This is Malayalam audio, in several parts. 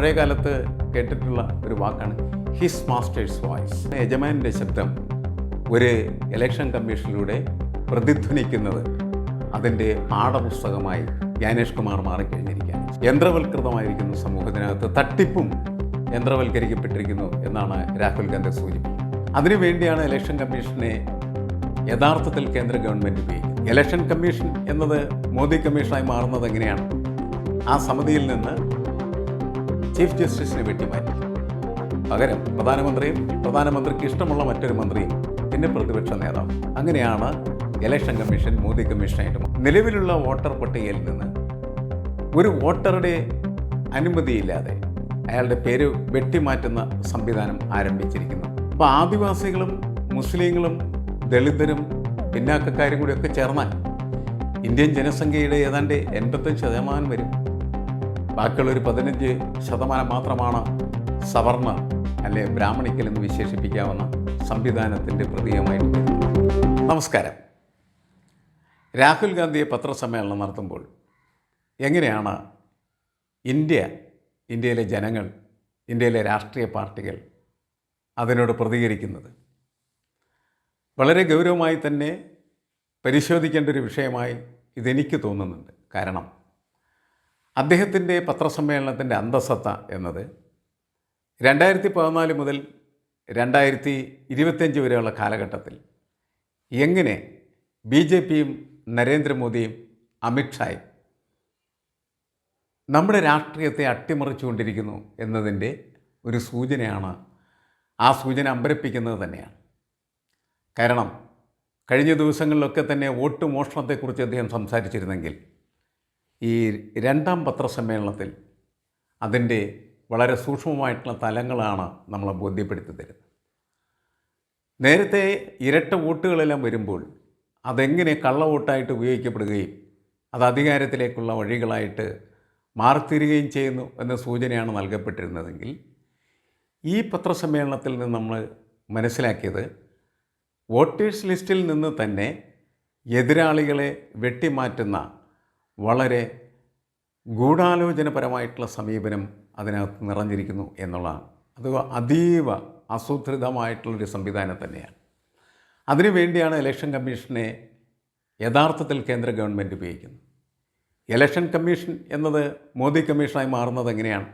പഴയ കാലത്ത് കേട്ടിട്ടുള്ള ഒരു വാക്കാണ് ഹിസ് മാസ്റ്റേഴ്സ് വോയിസ് യജമാനിന്റെ ശബ്ദം ഒരു ഇലക്ഷൻ കമ്മീഷനിലൂടെ പ്രതിധ്വനിക്കുന്നത് അതിന്റെ പാഠപുസ്തകമായി ജ്ഞാനേഷ് കുമാർ മാറിക്കഴിഞ്ഞിരിക്കുകയാണ്. യന്ത്രവൽകൃതമായിരിക്കുന്ന സമൂഹത്തിനകത്ത്. തട്ടിപ്പും യന്ത്രവൽക്കരിക്കപ്പെട്ടിരിക്കുന്നു എന്നാണ് രാഹുൽ ഗാന്ധി സൂചിപ്പിക്കുന്നത്. അതിനുവേണ്ടിയാണ് ഇലക്ഷൻ കമ്മീഷനെ യഥാർത്ഥത്തിൽ കേന്ദ്ര ഗവൺമെന്റ് ഉപയോഗിക്കുന്നത്. ഇലക്ഷൻ കമ്മീഷൻ എന്നത് മോദി കമ്മീഷനായി മാറുന്നത് എങ്ങനെയാണ്? ആ സമിതിയിൽ നിന്ന് ചീഫ് ജസ്റ്റിസിനെ വെട്ടിമാറ്റി. പകരം പ്രധാനമന്ത്രിയും പ്രധാനമന്ത്രിക്ക് ഇഷ്ടമുള്ള മറ്റൊരു മന്ത്രിയും പിന്നെ പ്രതിപക്ഷ നേതാവ്. അങ്ങനെയാണ് ഇലക്ഷൻ കമ്മീഷൻ മോദി കമ്മീഷനായിട്ട്. നിലവിലുള്ള വോട്ടർ പട്ടികയിൽ നിന്ന് ഒരു വോട്ടറുടെ അനുമതിയില്ലാതെ അയാളുടെ പേര് വെട്ടിമാറ്റുന്ന സംവിധാനം ആരംഭിച്ചിരിക്കുന്നു. അപ്പോൾ ആദിവാസികളും മുസ്ലിങ്ങളും ദളിതരും പിന്നാക്കക്കാരും കൂടിയൊക്കെ ചേർന്നാൽ ഇന്ത്യൻ ജനസംഖ്യയുടെ ഏതാണ്ട് എൺപത്തഞ്ച് ശതമാനം വരും. ബാക്കിയുള്ള ഒരു പതിനഞ്ച് ശതമാനം മാത്രമാണ് സവർണ അല്ലെ ബ്രാഹ്മണിക്കൽ എന്ന് വിശേഷിപ്പിക്കാവുന്ന സംവിധാനത്തിന്റെ പ്രതീകമായിട്ട് നമസ്കാരം. രാഹുൽ ഗാന്ധിയെ പത്രസമ്മേളനം നടത്തുമ്പോൾ എങ്ങനെയാണ് ഇന്ത്യ ഇന്ത്യയിലെ ജനങ്ങൾ ഇന്ത്യയിലെ രാഷ്ട്രീയ പാർട്ടികൾ അതിനോട് പ്രതികരിക്കുന്നത്? വളരെ ഗൗരവമായി തന്നെ പരിശോധിക്കേണ്ട ഒരു വിഷയമായി ഇതെനിക്ക് തോന്നുന്നുണ്ട്. കാരണം അദ്ദേഹത്തിന്റെ പത്രസമ്മേളനത്തിന്റെ അന്തസത്ത എന്നത് രണ്ടായിരത്തി പതിനാല് മുതൽ രണ്ടായിരത്തി ഇരുപത്തിയഞ്ച് വരെയുള്ള കാലഘട്ടത്തിൽ എങ്ങനെ ബി ജെ പിയും നരേന്ദ്രമോദിയും അമിത്ഷായും നമ്മുടെ രാഷ്ട്രീയത്തെ അട്ടിമറിച്ചുകൊണ്ടിരിക്കുന്നു എന്നതിന്റെ ഒരു സൂചനയാണ് ആ സൂചന അമ്പരപ്പിക്കുന്നത് തന്നെയാണ്. കാരണം കഴിഞ്ഞ ദിവസങ്ങളിലൊക്കെ തന്നെ വോട്ട് മോഷണത്തെക്കുറിച്ച് അദ്ദേഹം സംസാരിച്ചിരുന്നെങ്കിൽ ഈ രണ്ടാം പത്രസമ്മേളനത്തിൽ അതിന്റെ വളരെ സൂക്ഷ്മമായിട്ടുള്ള തലങ്ങളാണ് നമ്മളെ ബോധ്യപ്പെടുത്തി തരുന്നത് നേരത്തെ ഇരട്ട വോട്ടുകളെല്ലാം വരുമ്പോൾ അതെങ്ങനെ കള്ള വോട്ടായിട്ട് ഉപയോഗിക്കപ്പെടുകയും അത് അധികാരത്തിലേക്കുള്ള വഴികളായിട്ട് മാറിത്തീരുകയും ചെയ്യുന്നു എന്ന സൂചനയാണ് നൽകപ്പെട്ടിരുന്നതെങ്കിൽ ഈ പത്രസമ്മേളനത്തിൽ നിന്ന് നമ്മൾ മനസ്സിലാക്കിയത് വോട്ടേഴ്സ് ലിസ്റ്റിൽ നിന്ന് തന്നെ എതിരാളികളെ വെട്ടിമാറ്റുന്ന വളരെ ഗൂഢാലോചനപരമായിട്ടുള്ള സമീപനം അതിനകത്ത് നിറഞ്ഞിരിക്കുന്നു എന്നുള്ളതാണ്. അത് അതീവ ആസൂത്രിതമായിട്ടുള്ളൊരു സംവിധാനം തന്നെയാണ്. അതിനുവേണ്ടിയാണ് ഇലക്ഷൻ കമ്മീഷനെ യഥാർത്ഥത്തിൽ കേന്ദ്ര ഗവൺമെന്റ് ഉപയോഗിക്കുന്നത്. ഇലക്ഷൻ കമ്മീഷൻ എന്നത് മോദി കമ്മീഷനായി മാറുന്നത് എങ്ങനെയാണ്?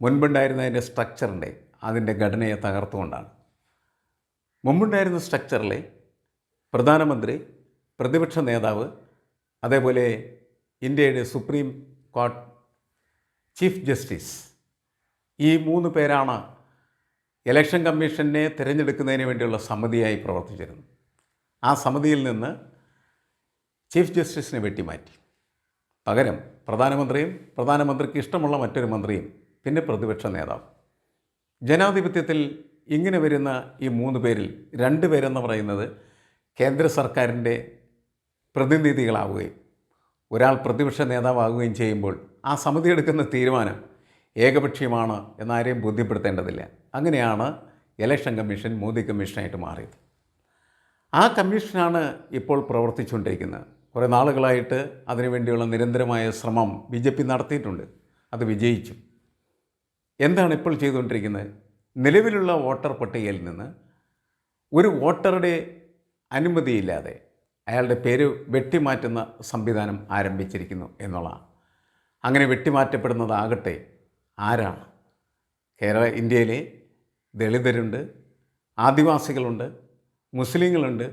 മുൻപുണ്ടായിരുന്നതിന്റെ സ്ട്രക്ചറിന്റെ അതിന്റെ ഘടനയെ തകർത്തുകൊണ്ടാണ്. മുമ്പുണ്ടായിരുന്ന സ്ട്രക്ചറിൽ പ്രധാനമന്ത്രി പ്രതിപക്ഷ നേതാവ് അതേപോലെ ഇന്ത്യയുടെ സുപ്രീം കോർട്ട് ചീഫ് ജസ്റ്റിസ്. ഈ മൂന്ന് പേരാണ് ഇലക്ഷൻ കമ്മീഷനെ തിരഞ്ഞെടുക്കുന്നതിന് വേണ്ടിയുള്ള സമിതിയായി പ്രവർത്തിച്ചിരുന്നത്. ആ സമിതിയിൽ നിന്ന് ചീഫ് ജസ്റ്റിസിനെ വെട്ടിമാറ്റി. പകരം പ്രധാനമന്ത്രിയും പ്രധാനമന്ത്രിക്ക് ഇഷ്ടമുള്ള മറ്റൊരു മന്ത്രിയും പിന്നെ പ്രതിപക്ഷ നേതാവ്. ജനാധിപത്യത്തിൽ ഇങ്ങനെ വരുന്ന ഈ മൂന്ന് പേരിൽ രണ്ട് പേരെന്ന് പറയുന്നത് കേന്ദ്ര സർക്കാരിന്റെ പ്രതിനിധികളാവുകയും ഒരാൾ പ്രതിപക്ഷ നേതാവാകുകയും ചെയ്യുമ്പോൾ ആ സമിതി എടുക്കുന്ന തീരുമാനം ഏകപക്ഷീയമാണ് എന്നാരെയും ബോധ്യപ്പെടുത്തേണ്ടതില്ല. അങ്ങനെയാണ് ഇലക്ഷൻ കമ്മീഷൻ മോദി കമ്മീഷനായിട്ട് മാറിയത്. ആ കമ്മീഷനാണ് ഇപ്പോൾ പ്രവർത്തിച്ചുകൊണ്ടിരിക്കുന്നത്. കുറേ നാളുകളായിട്ട് അതിനുവേണ്ടിയുള്ള നിരന്തരമായ ശ്രമം ബി ജെ പി നടത്തിയിട്ടുണ്ട്. അത് വിജയിച്ചു. എന്താണ് ഇപ്പോൾ ചെയ്തുകൊണ്ടിരിക്കുന്നത്? നിലവിലുള്ള വോട്ടർ പട്ടികയിൽ നിന്ന് ഒരു വോട്ടറുടെ അനുമതിയില്ലാതെ അയാളുടെ പേര് വെട്ടിമാറ്റുന്ന സംവിധാനം ആരംഭിച്ചിരിക്കുന്നു എന്നുള്ളതാണ്. അങ്ങനെ വെട്ടിമാറ്റപ്പെടുന്നതാകട്ടെ ആരാണ്? കേരള ഇന്ത്യയിലെ ദളിതരുണ്ട് ആദിവാസികളുണ്ട് മുസ്ലിങ്ങളുണ്ട്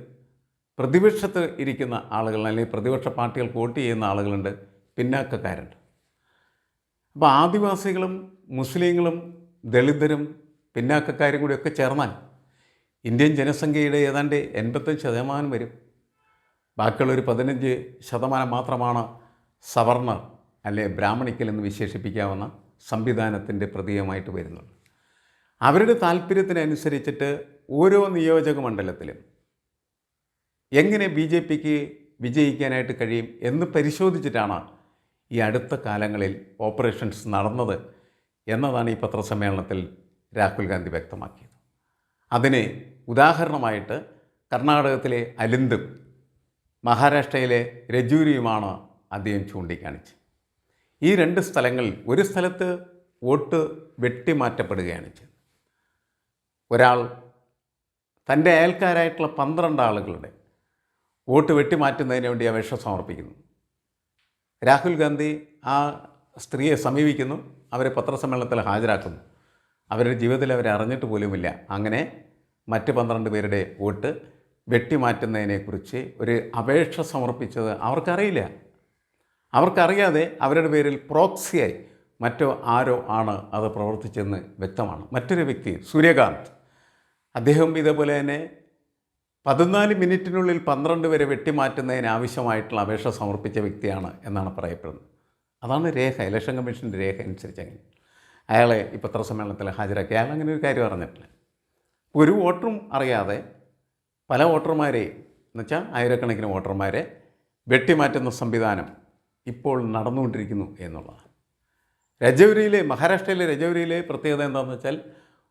പ്രതിപക്ഷത്ത് ഇരിക്കുന്ന ആളുകൾ അല്ലെങ്കിൽ പ്രതിപക്ഷ പാർട്ടികൾ വോട്ട് ചെയ്യുന്ന ആളുകളുണ്ട് പിന്നാക്കക്കാരുണ്ട്. അപ്പോൾ ആദിവാസികളും മുസ്ലിങ്ങളും ദളിതരും പിന്നാക്കക്കാരും കൂടിയൊക്കെ ചേർന്നാൽ ഇന്ത്യൻ ജനസംഖ്യയുടെ ഏതാണ്ട് എൺപത്തഞ്ച് ശതമാനം വരും. ബാക്കിയുള്ള ഒരു പതിനഞ്ച് ശതമാനം മാത്രമാണ് സവർണർ അല്ലെ ബ്രാഹ്മണിക്കൽ എന്ന് വിശേഷിപ്പിക്കാവുന്ന സംവിധാനത്തിന്റെ പ്രതീകമായിട്ട് വരുന്നത് അവരുടെ താല്പര്യത്തിനനുസരിച്ചിട്ട് ഓരോ നിയോജക മണ്ഡലത്തിലും എങ്ങനെ ബി ജെ പിക്ക് വിജയിക്കാനായിട്ട് കഴിയും എന്ന് പരിശോധിച്ചിട്ടാണ് ഈ അടുത്ത കാലങ്ങളിൽ ഓപ്പറേഷൻസ് നടന്നത് എന്നതാണ് ഈ പത്രസമ്മേളനത്തിൽ രാഹുൽ ഗാന്ധി വ്യക്തമാക്കിയത്. അതിന് ഉദാഹരണമായിട്ട് കർണാടകത്തിലെ അലിന്ദും മഹാരാഷ്ട്രയിലെ രജൂരിയുമാണ് അദ്ദേഹം ചൂണ്ടിക്കാണിച്ചത്. ഈ രണ്ട് സ്ഥലങ്ങളിൽ ഒരു സ്ഥലത്ത് വോട്ട് വെട്ടിമാറ്റപ്പെടുകയാണ് ചെയ്തത്. ഒരാൾ തന്റെ അയൽക്കാരായിട്ടുള്ള പന്ത്രണ്ട് ആളുകളുടെ വോട്ട് വെട്ടിമാറ്റുന്നതിന് വേണ്ടി അപേക്ഷ സമർപ്പിക്കുന്നു. രാഹുൽ ഗാന്ധി ആ സ്ത്രീയെ സമീപിക്കുന്നു അവരെ പത്രസമ്മേളനത്തിൽ ഹാജരാക്കുന്നു. അവരുടെ ജീവിതത്തിൽ അവരെ അറിഞ്ഞിട്ട് പോലുമില്ല. അങ്ങനെ മറ്റ് പന്ത്രണ്ട് പേരുടെ വോട്ട് വെട്ടിമാറ്റുന്നതിനെക്കുറിച്ച് ഒരു അപേക്ഷ സമർപ്പിച്ചത് അവർക്കറിയില്ല. അവർക്കറിയാതെ അവരുടെ പേരിൽ പ്രോക്സിയായി മറ്റോ ആരോ ആണ് അത് പ്രവർത്തിച്ചെന്ന് വ്യക്തമാണ്. മറ്റൊരു വ്യക്തി സൂര്യകാന്ത്. അദ്ദേഹം ഇതേപോലെ തന്നെ പതിനാല് മിനിറ്റിനുള്ളിൽ പന്ത്രണ്ട് വരെ വെട്ടിമാറ്റുന്നതിന് ആവശ്യമായിട്ടുള്ള അപേക്ഷ സമർപ്പിച്ച വ്യക്തിയാണ് എന്നാണ് പറയപ്പെടുന്നത്. അതാണ് രേഖ ഇലക്ഷൻ കമ്മീഷന്റെ രേഖ അനുസരിച്ച് അങ്ങനെ അയാളെ ഈ പത്രസമ്മേളനത്തിൽ ഹാജരാക്കി. അയാൾ അങ്ങനെ ഒരു കാര്യം അറിഞ്ഞിട്ടില്ല. ഒരു വോട്ടും അറിയാതെ പല വോട്ടർമാരെ എന്നുവെച്ചാൽ ആയിരക്കണക്കിന് വോട്ടർമാരെ വെട്ടിമാറ്റുന്ന സംവിധാനം ഇപ്പോൾ നടന്നുകൊണ്ടിരിക്കുന്നു എന്നുള്ളതാണ്. രജൗരിയിലെ മഹാരാഷ്ട്രയിലെ രജൗരിയിലെ പ്രത്യേകത എന്താണെന്ന് വെച്ചാൽ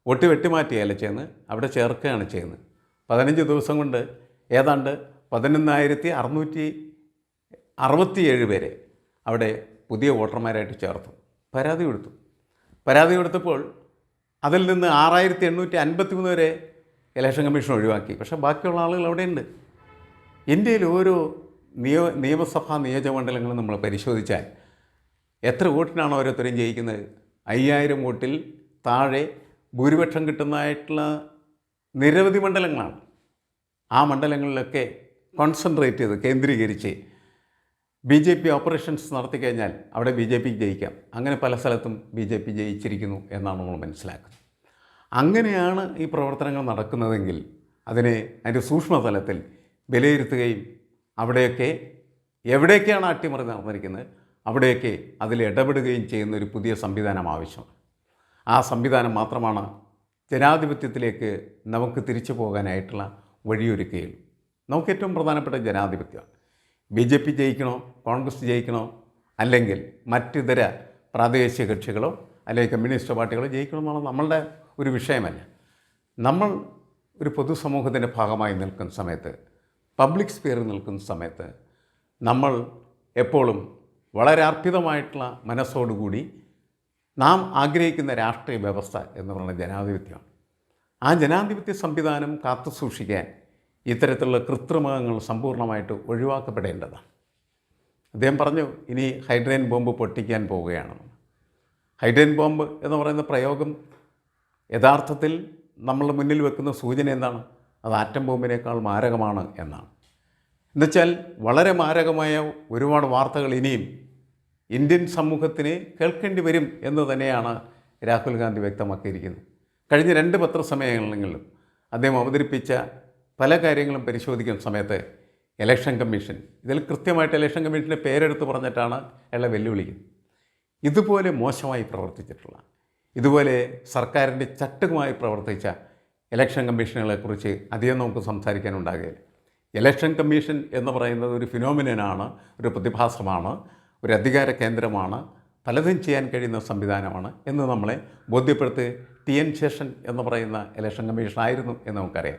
വോട്ട് വെട്ടിമാറ്റിയല്ല ചെയ്യുന്നത്? അവിടെ ചേർക്കുകയാണ് ചെയ്യുന്നത്. പതിനഞ്ച് ദിവസം കൊണ്ട് ഏതാണ്ട് പതിനൊന്നായിരത്തി അറുന്നൂറ്റി അറുപത്തിയേഴ് പേരെ അവിടെ പുതിയ വോട്ടർമാരായിട്ട് ചേർത്തു. പരാതി കൊടുത്തു. പരാതി കൊടുത്തപ്പോൾ അതിൽ നിന്ന് ആറായിരത്തി എണ്ണൂറ്റി അൻപത്തി മൂന്ന് വരെ ഇലക്ഷൻ കമ്മീഷൻ ഒഴിവാക്കി. പക്ഷേ ബാക്കിയുള്ള ആളുകൾ അവിടെയുണ്ട്. ഇന്ത്യയിൽ ഓരോ നിയോ നിയമസഭാ നിയോജകമണ്ഡലങ്ങളും നമ്മൾ പരിശോധിച്ചാൽ എത്ര വോട്ടിനാണ് ഓരോരുത്തരും ജയിക്കുന്നത്? അയ്യായിരം വോട്ടിൽ താഴെ ഭൂരിപക്ഷം കിട്ടുന്നതായിട്ടുള്ള നിരവധി മണ്ഡലങ്ങളാണ്. ആ മണ്ഡലങ്ങളിലൊക്കെ കോൺസെൻട്രേറ്റ് ചെയ്ത് കേന്ദ്രീകരിച്ച് ബി ജെ പി ഓപ്പറേഷൻസ് നടത്തി കഴിഞ്ഞാൽ അവിടെ ബി ജെ പിക്ക് ജയിക്കാം. അങ്ങനെ പല സ്ഥലത്തും ബി ജെ പി ജയിച്ചിരിക്കുന്നു എന്നാണ് നമ്മൾ മനസ്സിലാക്കുന്നത്. അങ്ങനെയാണ് ഈ പ്രവർത്തനങ്ങൾ നടക്കുന്നതെങ്കിൽ അതിനെ അതിന്റെ സൂക്ഷ്മതലത്തിൽ വിലയിരുത്തുകയും അവിടെയൊക്കെ എവിടെയൊക്കെയാണ് അട്ടിമറി നടന്നിരിക്കുന്നത് അവിടെയൊക്കെ അതിൽ ഇടപെടുകയും ചെയ്യുന്ന ഒരു പുതിയ സംവിധാനം ആവശ്യമാണ് ആ സംവിധാനം മാത്രമാണ് ജനാധിപത്യത്തിലേക്ക് നമുക്ക് തിരിച്ചു പോകാനായിട്ടുള്ള വഴിയൊരുക്കുകയുള്ളൂ. നമുക്ക് ഏറ്റവും പ്രധാനപ്പെട്ട ജനാധിപത്യമാണ് ബി ജെ പി ജയിക്കണോ കോൺഗ്രസ് ജയിക്കണോ അല്ലെങ്കിൽ മറ്റിതര പ്രാദേശിക കക്ഷികളോ അല്ലെങ്കിൽ കമ്മ്യൂണിസ്റ്റ് പാർട്ടികളോ ജയിക്കണമെന്നുള്ള നമ്മളുടെ ഒരു വിഷയമല്ല നമ്മൾ ഒരു പൊതുസമൂഹത്തിന്റെ ഭാഗമായി നിൽക്കുന്ന സമയത്ത് പബ്ലിക് സ്പിയറിൽ നിൽക്കുന്ന സമയത്ത് നമ്മൾ എപ്പോഴും വളരെ അർപ്പിതമായിട്ടുള്ള മനസ്സോടുകൂടി നാം ആഗ്രഹിക്കുന്ന രാഷ്ട്രീയ വ്യവസ്ഥ എന്ന് പറയുന്നത് ജനാധിപത്യമാണ്. ആ ജനാധിപത്യ സംവിധാനം കാത്തു സൂക്ഷിക്കാൻ ഇത്തരത്തിലുള്ള കൃത്രിമങ്ങൾ സമ്പൂർണമായിട്ട് ഒഴിവാക്കപ്പെടേണ്ടതാണ്. അദ്ദേഹം പറഞ്ഞു ഇനി ഹൈഡ്രജൻ ബോംബ് പൊട്ടിക്കാൻ പോവുകയാണെന്ന് ഹൈഡ്രജൻ ബോംബ് എന്ന് പറയുന്ന പ്രയോഗം യഥാർത്ഥത്തിൽ നമ്മളുടെ മുന്നിൽ വെക്കുന്ന സൂചന എന്താണ്? അത് ആറ്റം ബോംബിനേക്കാൾ മാരകമാണ് എന്നാണ്. എന്നുവെച്ചാൽ വളരെ മാരകമായ ഒരുപാട് വാർത്തകൾ ഇനിയും ഇന്ത്യൻ സമൂഹത്തിന് കേൾക്കേണ്ടി വരും എന്ന് തന്നെയാണ് രാഹുൽ ഗാന്ധി വ്യക്തമാക്കിയിരിക്കുന്നത്. കഴിഞ്ഞ രണ്ട് പത്രസമയങ്ങളിലെങ്കിലും അദ്ദേഹം അവതരിപ്പിച്ച പല കാര്യങ്ങളും പരിശോധിക്കുന്ന സമയത്ത് ഇലക്ഷൻ കമ്മീഷൻ ഇതിൽ കൃത്യമായിട്ട് ഇലക്ഷൻ കമ്മീഷന്റെ പേരെടുത്ത് പറഞ്ഞിട്ടാണ് അയാളെ വെല്ലുവിളിക്കുന്നത്. ഇതുപോലെ മോശമായി പ്രവർത്തിച്ചിട്ടുള്ള ഇതുപോലെ സർക്കാരിന്റെ ചട്ടുകമായി പ്രവർത്തിച്ച ഇലക്ഷൻ കമ്മീഷനുകളെക്കുറിച്ച് അധികം നമുക്ക് സംസാരിക്കാനുണ്ടാകുകയില്ല ഇലക്ഷൻ കമ്മീഷൻ എന്ന് പറയുന്നത് ഒരു ഫിനോമിനനാണ് ഒരു പ്രതിഭാസമാണ് ഒരു അധികാര കേന്ദ്രമാണ് പലതും ചെയ്യാൻ കഴിയുന്ന സംവിധാനമാണ് എന്ന് നമ്മളെ ബോധ്യപ്പെടുത്തി ടി എൻ ശേഷൻ എന്ന് പറയുന്ന ഇലക്ഷൻ കമ്മീഷൻ ആയിരുന്നു എന്ന് നമുക്കറിയാം.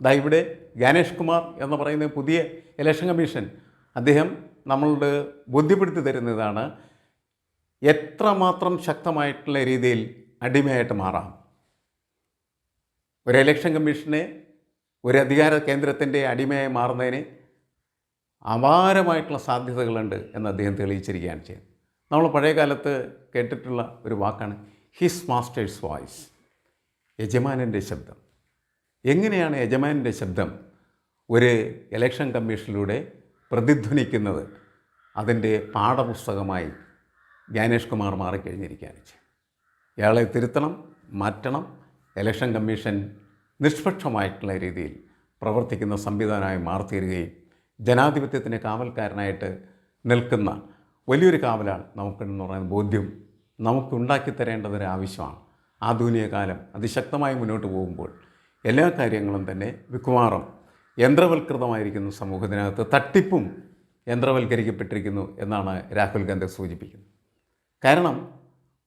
ദാ ഇവിടെ ഗാനേഷ് കുമാർ എന്ന് പറയുന്ന പുതിയ ഇലക്ഷൻ കമ്മീഷൻ അദ്ദേഹം നമ്മളുടെ ബോധ്യപ്പെടുത്തി തരുന്നതാണ് എത്രമാത്രം ശക്തമായിട്ടുള്ള രീതിയിൽ അടിമയായിട്ട് മാറാം? ഒരു ഇലക്ഷൻ കമ്മീഷനെ ഒരു അധികാര കേന്ദ്രത്തിന്റെ അടിമയായി മാറുന്നതിന് അപാരമായിട്ടുള്ള സാധ്യതകളുണ്ട് എന്ന് അദ്ദേഹം തെളിയിച്ചിരിക്കുകയാണ് ചെയ്യുന്നത്. നമ്മൾ പഴയ കാലത്ത് കേട്ടിട്ടുള്ള ഒരു വാക്കാണ് ഹിസ് മാസ്റ്റേഴ്സ് വോയിസ് യജമാനന്റെ ശബ്ദം. എങ്ങനെയാണ് യജമാനന്റെ ശബ്ദം ഒരു ഇലക്ഷൻ കമ്മീഷനിലൂടെ പ്രതിധ്വനിക്കുന്നത്? അതിന്റെ പാഠപുസ്തകമായി ജ്ഞാനേഷ് കുമാർ മാറിക്കഴിഞ്ഞിരിക്കുകയാണ് ഇയാളെ തിരുത്തണം മാറ്റണം ഇലക്ഷൻ കമ്മീഷൻ നിഷ്പക്ഷമായിട്ടുള്ള രീതിയിൽ പ്രവർത്തിക്കുന്ന സംവിധാനമായി മാറിത്തീരുകയും ജനാധിപത്യത്തിന്റെ കാവൽക്കാരനായിട്ട് നിൽക്കുന്ന വലിയൊരു കാവലാണ് നമുക്കെന്ന് പറയുന്ന ബോധ്യം നമുക്കുണ്ടാക്കി തരേണ്ടതൊരു ആവശ്യമാണ്. ആധുനിക കാലം അതിശക്തമായി മുന്നോട്ട് പോകുമ്പോൾ എല്ലാ കാര്യങ്ങളും തന്നെ വിക്കുമാറും യന്ത്രവൽകൃതമായിരിക്കുന്ന സമൂഹത്തിനകത്ത് തട്ടിപ്പും യന്ത്രവൽക്കരിക്കപ്പെട്ടിരിക്കുന്നു എന്നാണ് രാഹുൽ ഗാന്ധി സൂചിപ്പിക്കുന്നത്. കാരണം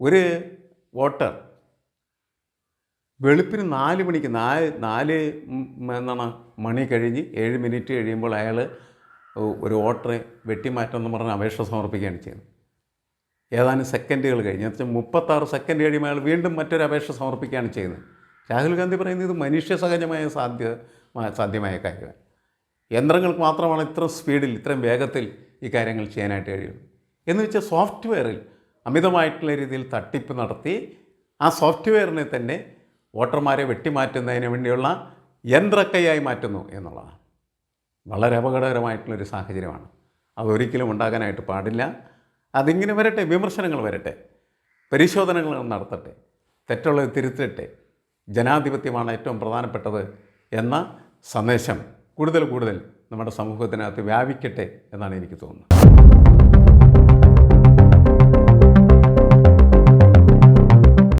ഒരു വോട്ടർ വെളുപ്പിന് നാല് മണിക്ക് നാല് നാല് എന്താണ് മണി കഴിഞ്ഞ് ഏഴ് മിനിറ്റ് കഴിയുമ്പോൾ അയാൾ ഒരു വോട്ടറെ വെട്ടിമാറ്റം എന്ന് പറഞ്ഞ് അപേക്ഷ സമർപ്പിക്കുകയാണ് ചെയ്യുന്നത്. ഏതാനും സെക്കൻഡുകൾ കഴിഞ്ഞ്. എന്നുവെച്ചാൽ മുപ്പത്താറ് സെക്കൻഡ് കഴിയുമ്പോൾ അയാൾ വീണ്ടും മറ്റൊരു അപേക്ഷ സമർപ്പിക്കുകയാണ് ചെയ്യുന്നത്. രാഹുൽ ഗാന്ധി പറയുന്നത് ഇത് മനുഷ്യ സഹജമായ സാധ്യ സാധ്യമായ കാര്യമാണ് യന്ത്രങ്ങൾക്ക് മാത്രമാണ് ഇത്ര സ്പീഡിൽ ഇത്രയും വേഗത്തിൽ ഈ കാര്യങ്ങൾ ചെയ്യാനായിട്ട് കഴിയുള്ളൂ. എന്ന് വെച്ചാൽ സോഫ്റ്റ്വെയറിൽ അമിതമായിട്ടുള്ള രീതിയിൽ തട്ടിപ്പ് നടത്തി ആ സോഫ്റ്റ്വെയറിനെ തന്നെ വോട്ടർമാരെ വെട്ടിമാറ്റുന്നതിന് വേണ്ടിയുള്ള യന്ത്രക്കൈയായി മാറ്റുന്നു എന്നുള്ളതാണ്. വളരെ അപകടകരമായിട്ടുള്ളൊരു സാഹചര്യമാണ്. അതൊരിക്കലും ഉണ്ടാകാനായിട്ട് പാടില്ല. അതിങ്ങനെ വരട്ടെ വിമർശനങ്ങൾ വരട്ടെ പരിശോധനകൾ നടത്തട്ടെ തെറ്റുള്ളത് തിരുത്തട്ടെ ജനാധിപത്യമാണ് ഏറ്റവും പ്രധാനപ്പെട്ടത് എന്ന സന്ദേശം കൂടുതൽ കൂടുതൽ നമ്മുടെ സമൂഹത്തിനകത്ത് വ്യാപിക്കട്ടെ എന്നാണ് എനിക്ക് തോന്നുന്നത്.